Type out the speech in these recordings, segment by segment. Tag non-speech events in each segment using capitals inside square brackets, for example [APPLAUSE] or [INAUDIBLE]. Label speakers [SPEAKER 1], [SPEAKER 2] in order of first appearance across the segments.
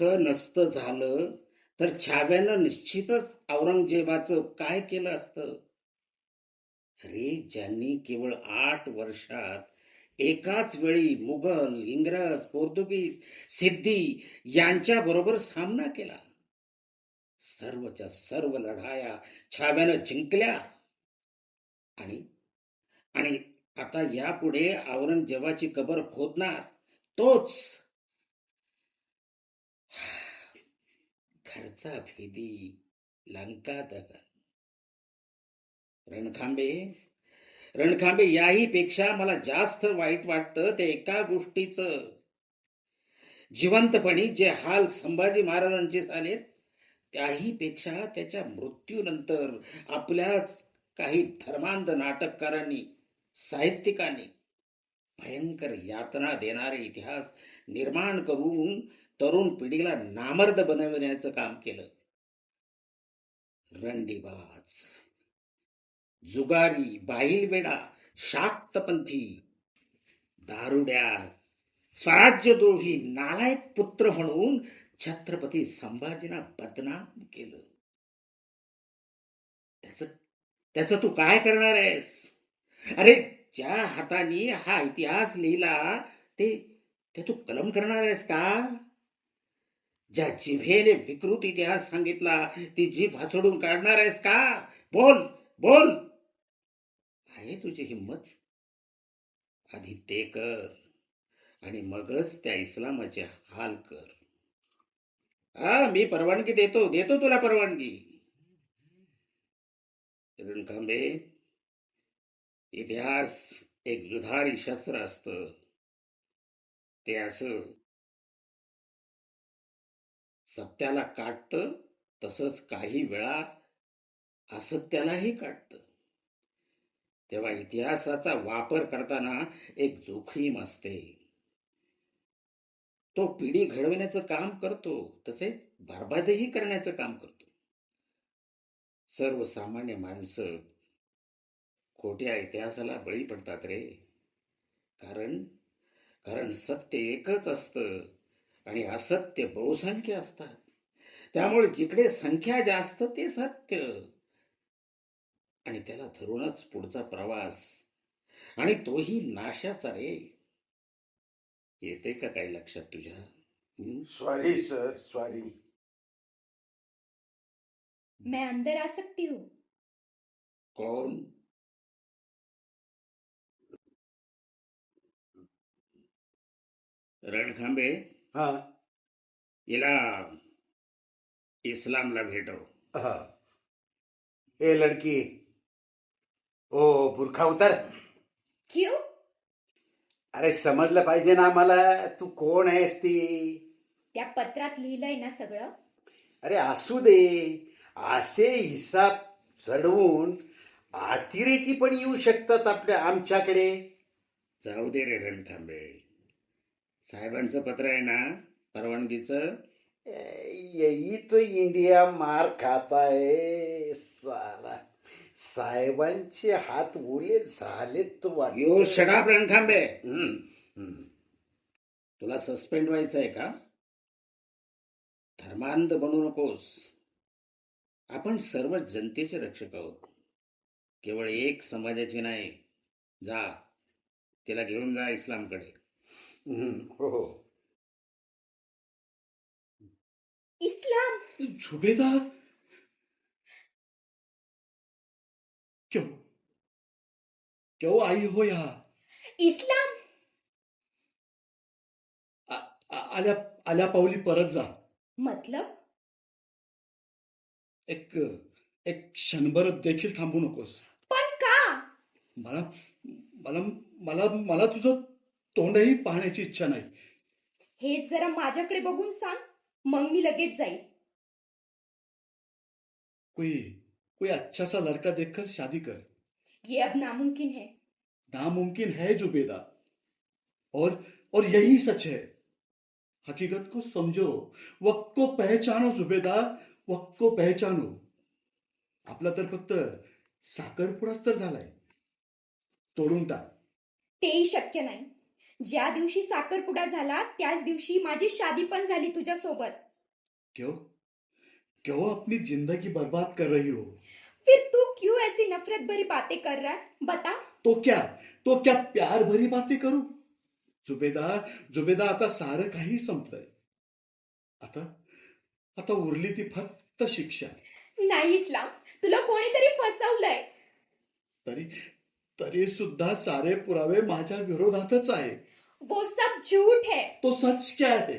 [SPEAKER 1] असं नसतं झालं तर छाव्यानं निश्चितच औरंगजेबाचं काय केलं असतं? अरे ज्यांनी केवळ आठ वर्षात एकाच वेळी मुघल इंग्रज पोर्तुगीज सिद्धी यांच्या बरोबर सामना केला. सर्वच्या सर्व लढाया छाव्यानं जिंकल्या. आणि आणि आता यापुढे औरंगजेबाची कबर खोदणार तोच खर्चा भेदी लंका रणखांबे रणखांबे याही पेक्षा मला जास्त वाईट वाटतं ते एका गोष्टीच. जिवंतपणी जे हाल संभाजी महाराजांचे झालेत त्याही पेक्षा त्याच्या मृत्यूनंतर आपल्याच काही धर्मांध नाटककारांनी साहित्यिकांनी भयंकर यातना देणारे इतिहास निर्माण करून तरुण पिढीला नामर्द बनविण्याचं काम केलं. रणडीबाज जुगारी बाहिलवेडा शाक्तपंथी दारुड्या स्वराज्यद्रोही नालायक पुत्र म्हणून छत्रपती संभाजींना बदनाम केलं. त्याच त्याच तू काय करणार आहेस? अरे ज्या हाताने हा इतिहास लिहिला ते ते तू कलम करणार आहेस का? ज्या जिभेने विकृत इतिहास सांगितला ती जीभ हसडून काढणार आहेस का? बोल बोल. आहे तुझी हिंमत? आधी ते कर आणि मगच त्या इस्लामाचे हाल कर. हा मी परवानगी देतो देतो तुला परवानगी. रणखांबे इतिहास एक दुधारी शस्त्र असत. ते असं सत्याला काटत तसंच काही वेळा असत्यालाही काटतं. तेव्हा इतिहासाचा वापर करताना एक जोखीम असते. तो पिढी घडवण्याचं काम करतो तसेच बरबादही करण्याचं काम करतो. सर्वसामान्य माणसं खोट्या इतिहासाला बळी पडतात रे. कारण कारण सत्य एकच असतं. आणि असत्य बहुसंख्य असतात. त्यामुळे जिकडे संख्या जास्त ते सत्य. आणि त्याला धरूनच पुढचा प्रवास. आणि तोही नाशाचा रे. येते का काही लक्षात तुझ्या? हं?
[SPEAKER 2] सॉरी सर सॉरी
[SPEAKER 3] मैं अंदर आ सकती हूँ?
[SPEAKER 1] कौन रणखांबे?
[SPEAKER 2] हा.
[SPEAKER 1] हिला इस्लामला भेटव.
[SPEAKER 2] हा. ए लड़की. ओ बुरखा उतर.
[SPEAKER 3] क्यों?
[SPEAKER 2] अरे समजलं पाहिजे ना मला. तू कोण आहेस ती?
[SPEAKER 3] त्या पत्रात लिहिलंय ना सगळं.
[SPEAKER 2] अरे असू दे. असे हिसाब चढवून अतिरेकी पण येऊ शकतात आपल्या आमच्याकडे.
[SPEAKER 1] जाऊ दे रे रणखांबे साहेबांचं पत्र आहे ना परवानगीचं.
[SPEAKER 2] यही तो इंडिया मार खाता है साला साहेबांचे हात ओले झालेत तो
[SPEAKER 1] यो शडाप रणखांबे
[SPEAKER 2] हम्म, हम्म.
[SPEAKER 1] तुला सस्पेंड व्हायचं आहे का? धर्मांध बनू नकोस. आपण सर्व जनतेचे रक्षक आहोत. केवळ एक समाजाची नाही. जा तिला घेऊन जा इस्लामकडे.
[SPEAKER 2] हो हो.
[SPEAKER 3] इस्लाम.
[SPEAKER 4] जुबेदार क्यों? क्यों आई हो यहाँ?
[SPEAKER 3] इस्लाम.
[SPEAKER 4] आ- आ- आल्या आल्या पावली परत जा.
[SPEAKER 3] मतलब?
[SPEAKER 4] एक एक क्षणभर देखील थांबू नकोस.
[SPEAKER 3] पण का?
[SPEAKER 4] मला मला मला मला तुझं तोंडही पाहण्याची इच्छा नाही.
[SPEAKER 3] हेच जरा माझ्याकडे बघून सांग. मग मी लगेच जाईल
[SPEAKER 4] कोई कोई अच्छा सा लड़का देखकर शादी कर.
[SPEAKER 3] ये अब नामुमकिन है.
[SPEAKER 4] नामुमकिन है जुबेदा. और और यही सच है। हकीकत को समझो। वक्त को पहचानो जुबेदा। वक्त को पहचानो। आपला तर फक्त साखरपुडाच तर झालाय. तोडून टाक.
[SPEAKER 3] तेही शक्य नाही. ज्या दिवशी साखरपुडा झाला त्याच दिवशी माझी शादी पण झाली तुझ्यासोबत.
[SPEAKER 4] क्यों? क्यों अपनी जिंदगी बर्बाद कर रही हो?
[SPEAKER 3] फिर तू क्यों ऐसी नफरत भरी बातें कर रहा है? बता।
[SPEAKER 4] तो क्या? तो क्या प्यार भरी बातें करू? जुबेदा जुबेदा आता सारं काही संपलंय. आता आता उरली ती फक्त शिक्षा.
[SPEAKER 3] नाही इस्लाम तुला कोणीतरी फसवलंय.
[SPEAKER 4] तरी तरी सुद्धा सारे पुरावे माझ्या विरोधातच आहे
[SPEAKER 3] वो सब झूठ है।
[SPEAKER 4] तो सच क्या है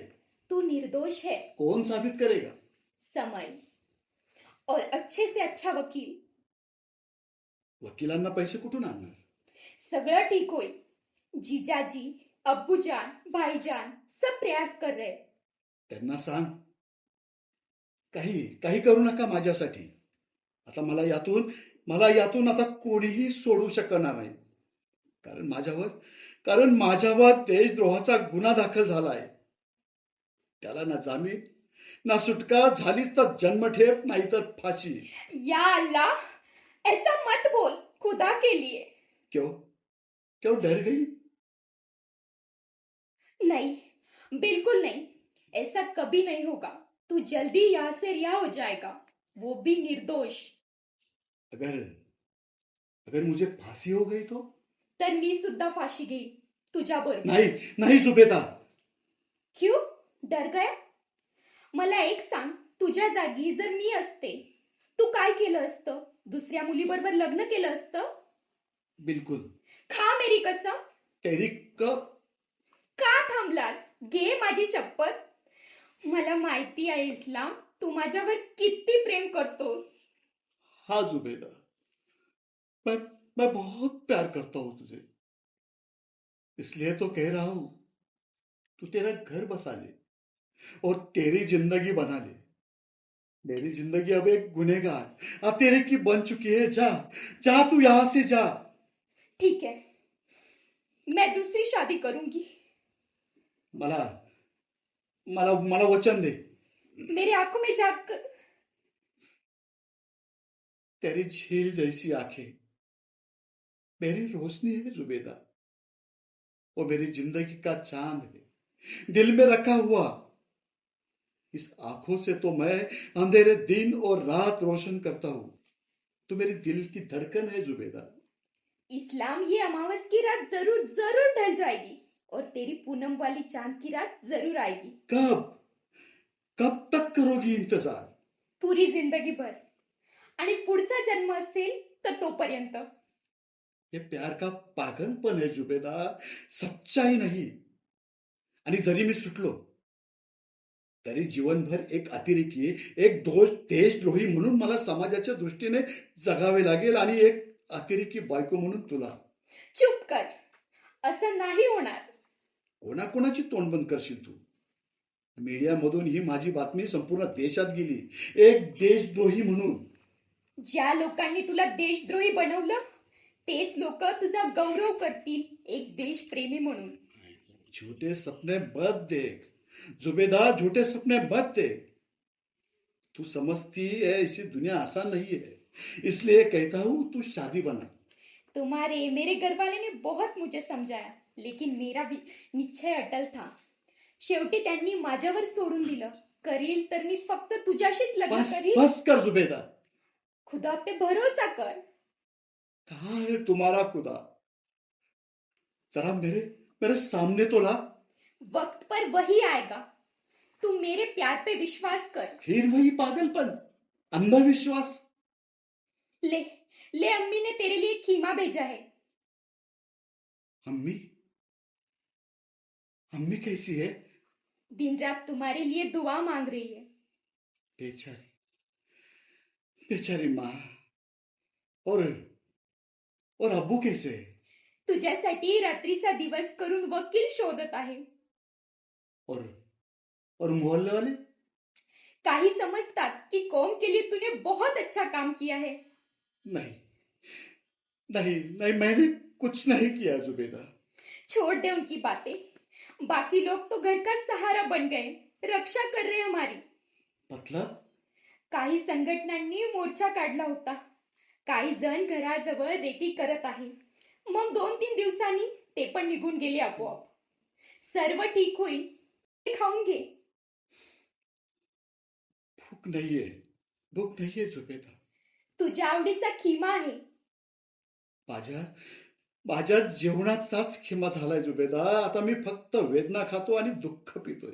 [SPEAKER 3] तू निर्दोष है।
[SPEAKER 4] कौन साबित करेगा?
[SPEAKER 3] समय। और अच्छे से अच्छा वकील।
[SPEAKER 4] वकिलांना पैसे कुठून आणणार?
[SPEAKER 3] सगळं ठीक होईल। जीजाजी अब्बूजान भाईजान सब प्रयास कर रहे।
[SPEAKER 4] त्यांना सांग। काही काही करू नका माझ्यासाठी. आता मला यातून मला यातून आता कोणीही सोडू शकणार नाही. कारण माझ्यावर कारण माझ्यावर देशद्रोहाचा गुन्हा दाखल झाला आहे त्याला ना जामीन ना सुटका झालीच तर जन्मठेप नाहीतर फाशी.
[SPEAKER 3] या अल्लाह ऐसा मत बोल खुदा के लिए.
[SPEAKER 4] क्यों? क्यों डर गई?
[SPEAKER 3] नहीं बिल्कुल नहीं. ऐसा कभी नहीं होगा. तू जल्दी यहाँ से रिहा हो जाएगा. वो भी निर्दोष.
[SPEAKER 4] अगर अगर मुझे फांसी हो गई तो?
[SPEAKER 3] तर मी सुद्धा फाशी घेईल तुझ्या बरोबर
[SPEAKER 4] नाही नाही जुबेदा
[SPEAKER 3] क्यों? डर गया मला एक सांग तुझ्या जागी जर मी असते तू काय केलं असतं? दुसऱ्या मुलीबरोबर लग्न केलं असतं?
[SPEAKER 4] बिलकुल.
[SPEAKER 3] खा मेरी कसम.
[SPEAKER 4] तेरी कब
[SPEAKER 3] का थांबलास? घे माझी शपथ. मला माहिती आहे इस्लाम तू माझ्यावर किती प्रेम करतोस.
[SPEAKER 4] हाँ जुबेदा मैं मैं बहुत प्यार करता हूँ तुझे। इसलिए तो कह रहा हूँ तू तेरा घर बसा ले और तेरी ज़िंदगी बना ले। मेरी ज़िंदगी अब एक गुनेगार अब तेरे की बन चुकी है जा जा तू यहाँ से जा।
[SPEAKER 3] ठीक है मैं दूसरी शादी करूँगी।
[SPEAKER 4] मला मला मला वचन दे।
[SPEAKER 3] मेरे आँखों में जाकर
[SPEAKER 4] तेरी झील जैसी आँखें। मेरी रोशनी है जुबेदा वो मेरी ज़िंदगी का चाँद है। दिल में रखा हुआ इस आँखों से तो मैं अंधेरे दिन और रात रोशन करता हूँ। तू मेरी दिल की धड़कन है जुबेदा
[SPEAKER 3] इस्लाम ये अमावस की रात ज़रूर ज़रूर ढल जाएगी और तेरी पूनम वाली चाँद की रात ज़रूर आएगी।
[SPEAKER 4] कब? कब तक करोगी इंतज़ार?
[SPEAKER 3] पुरी ज़िंदगी भर आणि पुढचा जन्म असेल तर तोपर्यंत।
[SPEAKER 4] हे प्यार का पागलपण है जुबेदा सच्चाई नाही। आणि जरी मी सुटलो तरी जीवनभर एक अतिरेकी एक दोष देशद्रोही म्हणून मला समाजाच्या दृष्टीने जगावे लागेल आणि एक अतिरेकी बायको म्हणून तुला.
[SPEAKER 3] चुप कर. असं नाही होणार.
[SPEAKER 4] कोणाकोणाची तोंड बंद करशील तू? मीडियामधून ही माझी बातमी संपूर्ण देशात गेली. एक देशद्रोही म्हणून.
[SPEAKER 3] ज्या लोकांनी तुला देशद्रोही बनवलं तेच लोक तुझा गौरव करतील एक देशप्रेमी म्हणून.
[SPEAKER 4] झूठे सपने मत देख. जुबेदा झूठे सपने मत देख. तू समझती है इसी दुनिया आसान नहीं है। इसलिए कहता हूँ तू शादी बना।
[SPEAKER 3] तुम्हारे मेरे घरवाले ने बहुत मुझे समझाया लेकिन मेरा भी निश्चय अटल था। शेवटी त्यांनी माझ्यावर सोडून दिलं. करील तर मी फक्त तुझ्याशीच लग्न
[SPEAKER 4] बस
[SPEAKER 3] करील.
[SPEAKER 4] बस कर जुबेदा
[SPEAKER 3] खुदा पे भरोसा कर.
[SPEAKER 4] कहा है तुम्हारा खुदा? जरा मेरे मेरे सामने तो ला।
[SPEAKER 3] वक्त पर वही आएगा। तुम मेरे प्यार पे विश्वास कर।
[SPEAKER 4] फिर वही पागलपन अंधविश्वास।
[SPEAKER 3] ले ले अम्मी ने तेरे लिए खीमा भेजा है।
[SPEAKER 4] अम्मी? अम्मी कैसी है?
[SPEAKER 3] दिन रात तुम्हारे लिए दुआ मांग रही है।
[SPEAKER 4] बेचारी बेचारी माँ। और और अब्बू कैसे
[SPEAKER 3] तुझ्यासाठी रात्रीचा दिवस करून वकील शोधत आहे.
[SPEAKER 4] और और मोहल्ले वाले?
[SPEAKER 3] काही समजतात की कौम के लिए तूने बहुत अच्छा काम किया है.
[SPEAKER 4] नहीं. नहीं नहीं मैंने कुछ नहीं किया जुबेदा।
[SPEAKER 3] छोड़ दे उनकी बातें। बाकी लोग तो घर का सहारा बन गए। रक्षा कर रहे हमारी।
[SPEAKER 4] मतलब?
[SPEAKER 3] काही संघटनांनी मोर्चा काढला होता. काही जण घराजवळ रेकी करत आहे मग दोन तीन दिवसांनी ते पण निघून गेले आपोआप. सर्व ठीक होईल ते खाऊन घे.
[SPEAKER 4] भूक नाहीये. भूक नाहीये झुबेदा
[SPEAKER 3] तुझ्या आवडीचा खिमा आहे.
[SPEAKER 4] माझ्या माझ्या जेवणाचाच खिमा झालाय जुबेदा. आता मी फक्त वेदना खातो आणि दुःख पितोय.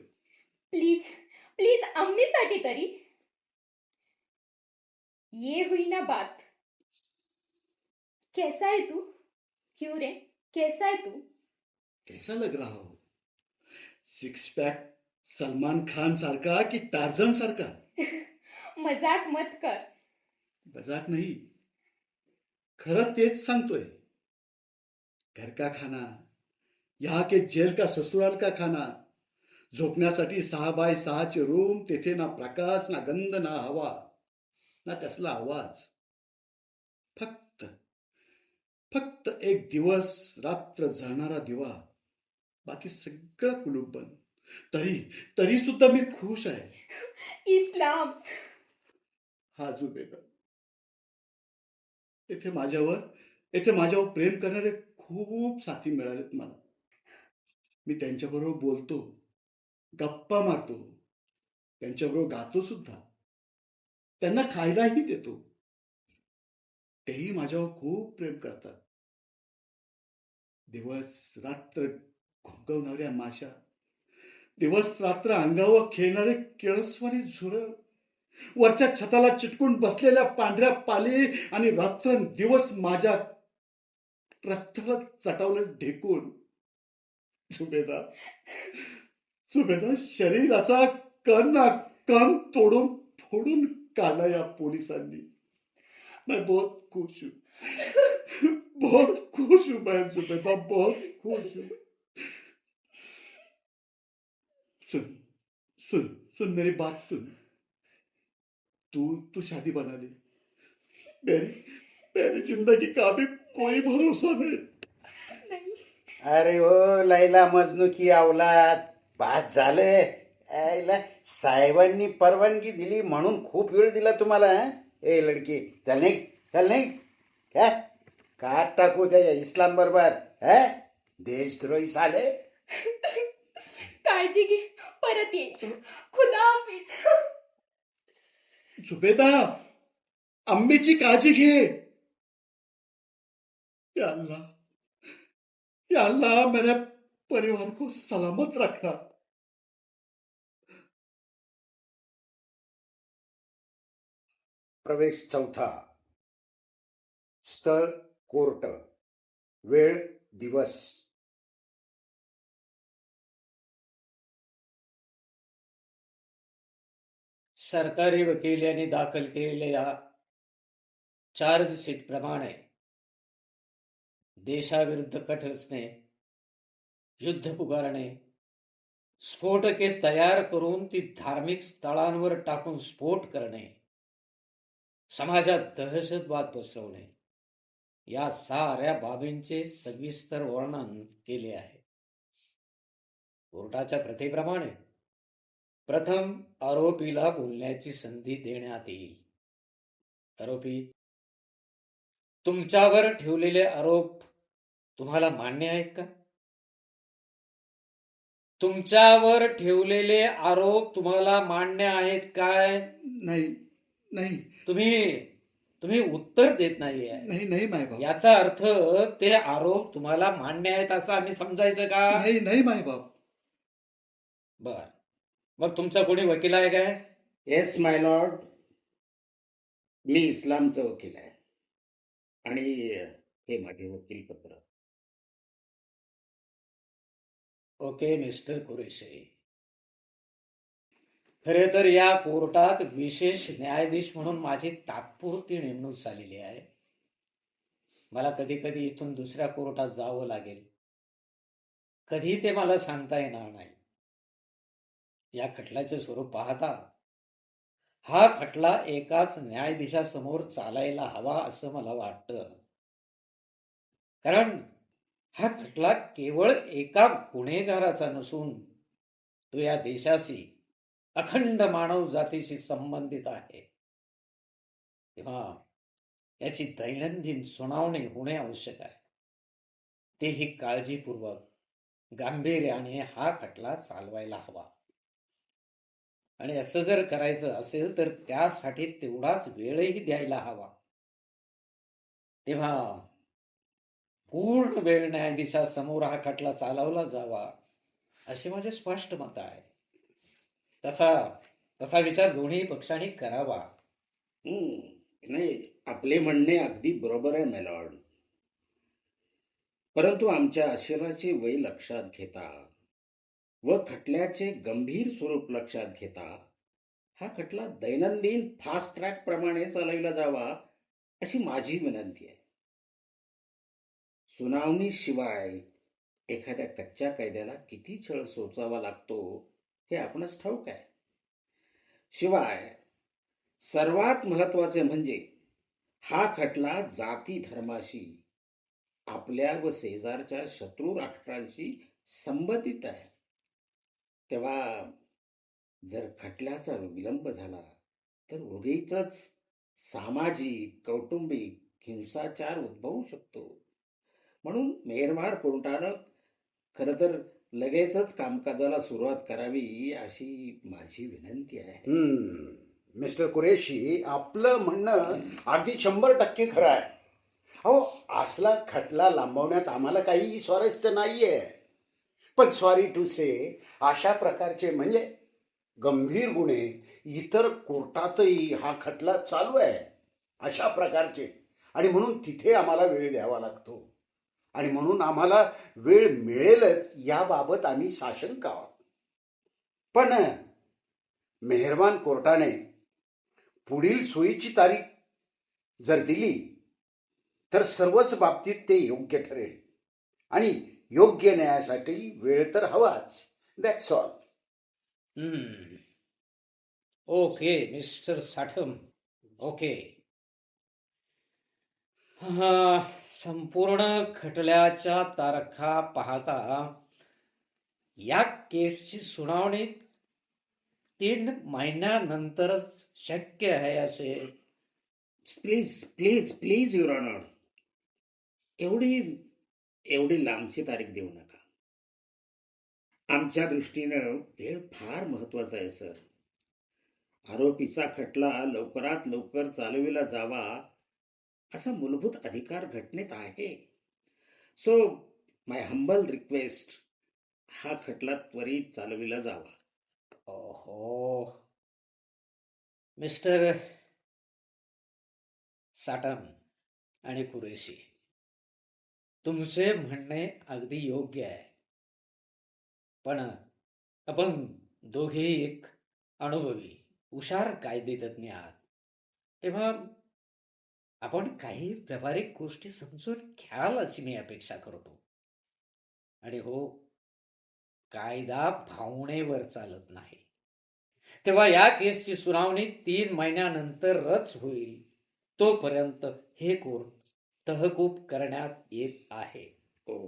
[SPEAKER 3] प्लीज प्लीज अम्मीसाठी तरी. ये हुई ना बात. कैसा है तू? क्यों रे कैसा है तू?
[SPEAKER 4] कैसा लग रहा हो. सिक्स पॅक सलमान खान सारखा की टार्झन सारखा? [LAUGHS]
[SPEAKER 3] मजाक मत कर.
[SPEAKER 4] मजाक नाही. खरं तेच सांगतोय. घर का खाना? यहाँ के जेल का ससुराल का खाना? झोपण्यासाठी सहा बाय सहाचे रूम तेथे ना प्रकाश ना गंध ना हवा. ना कसला आवाज. फक्त फक्त एक दिवस रात्र जळणारा दिवा बाकी सगळं कुलूप बंद. तरी तरी सुद्धा मी खुश आहे.
[SPEAKER 3] इस्लाम.
[SPEAKER 4] हा जुबेदा येथे माझ्यावर येथे माझ्यावर प्रेम करणारे खूप साथी मिळालेत मला. मी त्यांच्याबरोबर बोलतो गप्पा मारतो त्यांच्याबरोबर गातो सुद्धा. त्यांना खायलाही देतो. तेही माझ्यावर खूप प्रेम करतात. दिवस रात्र घोंगवणाऱ्या माशा दिवस रात्र अंगावर खेळणारे केळस्वरी झुर वरच्या छताला चिटकून बसलेल्या पांढऱ्या पाली आणि रात्र दिवस माझ्या रक्ताला चटावलं ढेकून. सुभेदा सुभेदा शरीराचा कण ना कण तोडून फोडून काढला या पोलिसांनी. मैं बहुत खुश हूं बहुत खुश हूँ मैं सुबेदा बहुत खुश हूँ। सुन सुन सुन मेरी बात सुन। तू तू शादी बना ली। मेरी मेरी जिंदगी का भी कोई भरोसा नहीं।
[SPEAKER 2] अरे हो लैला मजनू की अवलाद बाद झाले। यायला साहेबांनी परवानगी दिली म्हणून खूप वेळ दिला तुम्हाला हं? ए लडकी चल नाही चल नाही काय काट टाकू त्या इस्लाम बरोबर. हा? देशद्रोही साले
[SPEAKER 3] काळजी घे. परत ये. खुदा
[SPEAKER 4] जुबेदा अम्मीची काळजी घे. या अल्लाह. या अल्लाह मेरे परिवार को सलामत रखना.
[SPEAKER 2] प्रवेश चौथा. स्थळ कोर्ट. वेळ दिवस.
[SPEAKER 5] सरकारी वकील यांनी दाखल केलेल्या चार्जशीट प्रमाणे देशाविरुद्ध कट रचणे युद्ध पुकारणे स्फोटके तयार करून ती धार्मिक स्थळांवर टाकून स्फोट करणे समाजात दहशतवाद पसरवणे. या साऱ्या बाबींचे सविस्तर वर्णन केले आहे. कोर्टाच्या प्रथेप्रमाणे प्रथम आरोपीला बोलण्याची संधी देण्यात येईल. आरोपी तुमच्यावर ठेवलेले आरोप तुम्हाला मान्य आहेत का? तुमच्यावर ठेवलेले आरोप तुम्हाला मान्य आहेत काय?
[SPEAKER 4] नाही नाही.
[SPEAKER 5] तुम्ही तुम्ही उत्तर देत नाहीये.
[SPEAKER 4] नाही नाही माय बाप.
[SPEAKER 5] याचा अर्थ ते आरोप तुम्हाला मान्य आहेत असं आम्ही समजायचं का?
[SPEAKER 4] नाही नाही माय बाप.
[SPEAKER 5] बर. मग तुमचा कोणी वकील आहे काय?
[SPEAKER 1] येस माय लॉर्ड मी इस्लामचा वकील आहे. आणि हे माझे वकीलपत्र.
[SPEAKER 5] Okay mister Qureshi. खरे तर या कोर्टात विशेष न्यायाधीश म्हणून माझी तात्पुरती नेमणूक झालेली आहे. मला कधी कधी इथून दुसऱ्या कोर्टात जावं लागेल. कधी ते मला सांगता येणार नाही. या खटल्याचे स्वरूप पाहता. हा खटला एकाच न्यायाधीशासमोर चालायला हवा असं मला वाटतं. कारण हा खटला केवळ एका गुन्हेगाराचा नसून तो या देशाशी अखंड मानव जातीशी संबंधित आहे. तेव्हा याची दैनंदिन सुनावणी होणे आवश्यक आहे. तेही काळजीपूर्वक गांभीर्याने हा खटला चालवायला हवा. आणि असं जर करायचं असेल तर त्यासाठी तेवढाच वेळही द्यायला हवा. तेव्हा पूर्ण वेळ न्यायाधीशासमोर हा खटला चालवला जावा असे माझे स्पष्ट मत आहे. तसा तसा विचार दोन्ही पक्षांनी करावा.
[SPEAKER 1] नाही आपले म्हणणे अगदी बरोबर आहे मेलॉर्ड परंतु आमच्या आशिराचे वय लक्षात घेता व खटल्याचे गंभीर स्वरूप लक्षात घेता हा खटला दैनंदिन फास्ट ट्रॅक प्रमाणे चालविला जावा अशी माझी विनंती आहे. सुनावणी शिवाय एखाद्या कच्च्या कायद्याला किती छळ सोचावा लागतो हे आपणच ठाऊक आहे. शिवाय सर्वात महत्त्वाचे म्हणजे हा खटला जाती धर्माशी आपल्या व शेजारच्या शत्रू राष्ट्रांशी संबंधित आहे. तेव्हा जर खटल्याचा विलंब झाला तर उगीच सामाजिक कौटुंबिक हिंसाचार उद्भवू शकतो. म्हणून मेहरवार कोर्टानं खरं तर लगेचच कामकाजाला सुरुवात करावी अशी माझी विनंती आहे.
[SPEAKER 2] मिस्टर कुरेशी आपलं म्हणणं अगदी शंभर टक्के खरं आहे. अहो असला खटला लांबवण्यात आम्हाला काही स्वारस्य नाहीये. पण सॉरी टू से अशा प्रकारचे म्हणजे गंभीर गुन्हे इतर कोर्टातही हा खटला चालू आहे. अशा प्रकारचे. आणि म्हणून तिथे आम्हाला वेळ द्यावा लागतो. आणि म्हणून आम्हाला वेळ मिळेलच याबाबत आम्ही साशंक आहोत. पण मेहरबान कोर्टाने पुढील सोयीची तारीख जर दिली तर सर्वच बाबतीत ते योग्य ठरेल. आणि योग्य न्यायासाठी वेळ तर हवाच. That's all
[SPEAKER 5] okay mister Satham. Okay. संपूर्ण खटल्याच्या तारखा पाहता या केसची सुनावणी तीन महिन्यानंतरच शक्य आहे असे.
[SPEAKER 1] Please please please your honour एवढी एवढी लांबची तारीख देऊ नका. आमच्या दृष्टीनं वेळ फार महत्त्वाचा आहे सर. आरोपीचा खटला लवकरात लवकर चालविला जावा असा मूलभूत अधिकार घटनेत आहे. सो माय हंबल रिक्वेस्ट हा खटला त्वरित चालविला जावा.
[SPEAKER 5] ओहो. मिस्टर साटम आणि कुरेशी तुमचे म्हणणे अगदी योग्य आहे. पण आपण दोघे एक अनुभवी हुशार कायदेतज्ञ आहात. तेव्हा आपण काही व्यावहारिक गोष्टी समजून घ्याल अशी मी अपेक्षा करतो. आणि हो कायदा भावनेवर चालत नाही. तेव्हा या केसची सुनावणी तीन महिन्यानंतरच होईल. तोपर्यंत हे कोर्ट तहकूब करण्यात येत आहे.
[SPEAKER 1] ओ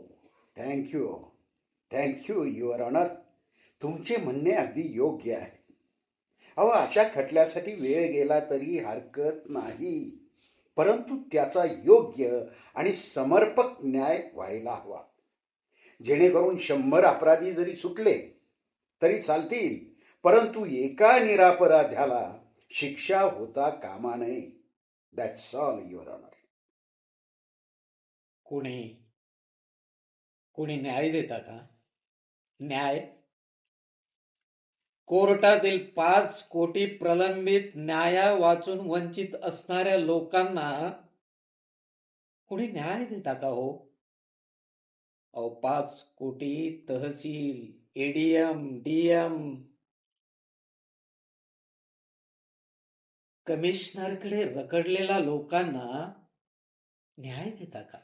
[SPEAKER 2] thank you thank you your honour तुमचे म्हणणे अगदी योग्य आहे. अहो अशा खटल्यासाठी वेळ गेला तरी हरकत नाही. परंतु त्याचा योग्य आणि समर्पक न्याय व्हायला हवा. जेणेकरून शंभर अपराधी जरी सुटले तरी चालतील परंतु एका निरापराध्याला शिक्षा होता कामा नये. दॅट्स ऑल युअर ऑनर
[SPEAKER 5] कोणी कोणी न्याय देता का? न्याय कोर्टातील पाच कोटी प्रलंबित न्याया वाचून वंचित असणाऱ्या लोकांना कुणी न्याय देता का हो? अहो पाच कोटी तहसील एडीएम डीएम कमिशनरकडे रखडलेल्या लोकांना न्याय देता का?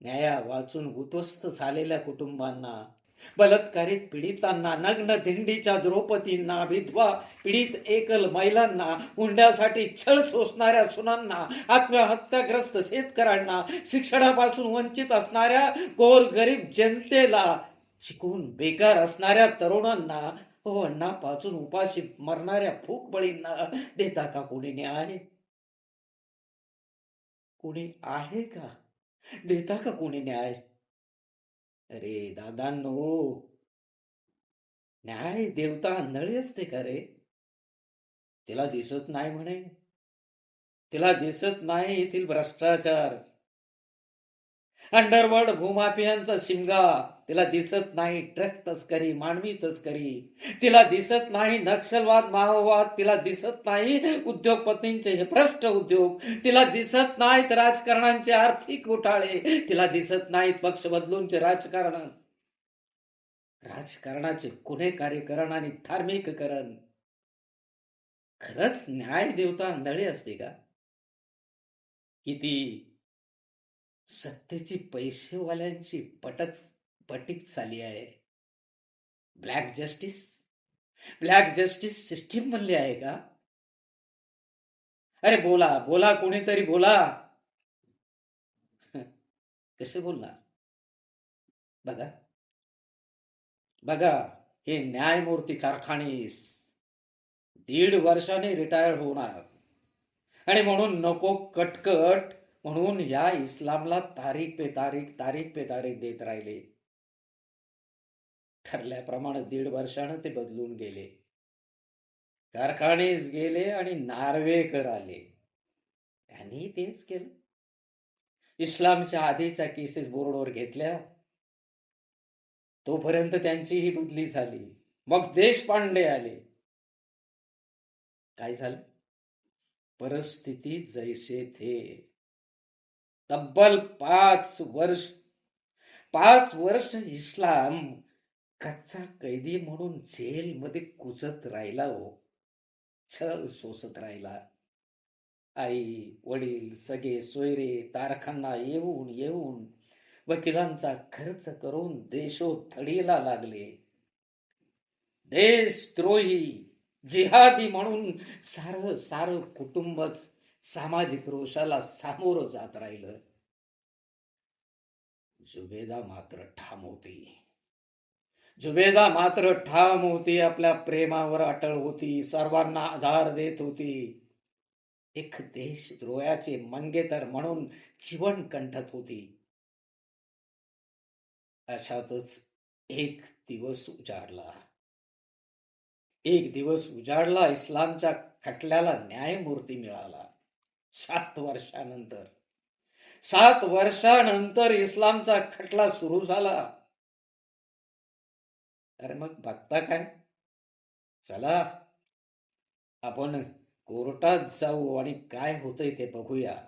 [SPEAKER 5] न्याया वाचून उद्ध्वस्त झालेल्या कुटुंबांना बलात्कारित पीडितांना नग्न दिंडीच्या द्रौपदींना विधवा पीडित एकल महिलांना हुंड्यासाठी छळ सोसणाऱ्या सुनांना आत्महत्याग्रस्त शेतकऱ्यांना शिक्षणापासून वंचित असणाऱ्या गोर गरीब जनतेला शिकून बेकार असणाऱ्या तरुणांना हो अण्णा पाचून उपाशी मरणाऱ्या फूक बळींना देता का कोणी न्याय? कोणी आहे का? देता का कोणी न्याय? अरे दादांनो न्याय देवता आंधळी असते का रे? तिला दिसत नाही म्हणे. तिला दिसत नाही येथील भ्रष्टाचार. अंडरवर्ल्ड भूमाफियांचा शिमगा. तिला दिसत नाही ट्रक तस्करी मानवी तस्करी. तिला दिसत नाही नक्षलवाद माओवाद. तिला दिसत नाही उद्योगपतींचे हे भ्रष्ट उद्योग. तिला दिसत नाहीत राजकारणांचे आर्थिक घोटाळे. तिला दिसत नाहीत पक्ष बदलूनचे राजकारण. राजकारणाचे गुन्हेगारीकरण आणि धार्मिककरण. खरंच न्याय देवता आंधळी असते का? किती? सत्तेची पैसेवाल्यांची पटक पटीत चाली आहे. Black justice? Black justice system बनली आहे का? अरे बोला बोला कोणीतरी बोला. कसे बोलणार? बघा. बघा हे न्यायमूर्ती कारखानीस दीड वर्षाने रिटायर होणार. आणि म्हणून नको कटकट म्हणून या इस्लामला तारीख पे तारीख तारीख पे तारीख देत राहिले. ठरल्याप्रमाणे दीड वर्षानं ते बदलून गेले. कारखानेच गेले आणि नार्वेकर आले. त्यांनी तेच केलं. इस्लामच्या आधीच्या केसेस बोर्डवर घेतल्या. तोपर्यंत त्यांची ही बदली झाली. मग देशपांडे आले. काय झालं? परिस्थिती जैसे थे. तब्बल पाच वर्ष पाच वर्ष इस्लाम कच्चा कैदी म्हणून जेलमध्ये कुजत राहिला हो. छळ सोसत राहिला. आई वडील सगळे सोयरे तारखांना येऊन येऊन वकिलांचा खर्च करून देशोधडीला लागले. देशद्रोही जिहादी म्हणून सार सार कुटुंबच सामाजिक रोषाला सामोरं जात राहिलं. जुबेदा मात्र ठाम होती. जुबेदा मात्र ठाम होती आपल्या प्रेमावर अटळ होती सर्वांना आधार देत होती. एक देशद्रोहाचे मंगेतर म्हणून जीवन कंठत होती. अशातच एक दिवस उजाडला. एक दिवस उजाडला इस्लामच्या खटल्याला न्यायमूर्ती मिळाला. सात वर्षानंतर. सात वर्षानंतर इस्लामचा खटला सुरू झाला. अरे मग बघता काय? चला आपण कोर्टात जाऊ आणि काय होतंय ते बघूया.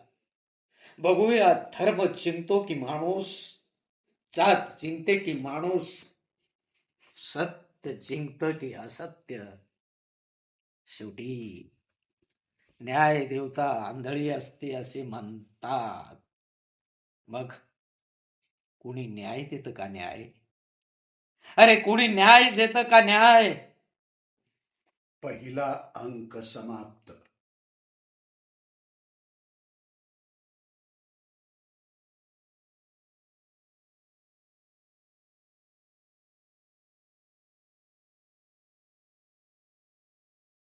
[SPEAKER 5] बघूया धर्म जिंकतो की माणूस? जात जिंकते की माणूस? सत्य जिंकत की असत्य? शेवटी न्याय देवता आंधळी असते असे म्हणतात. मग कुणी न्याय देत का न्याय? अरे कुणी न्याय देत का न्याय?
[SPEAKER 4] पहिला अंक समाप्त.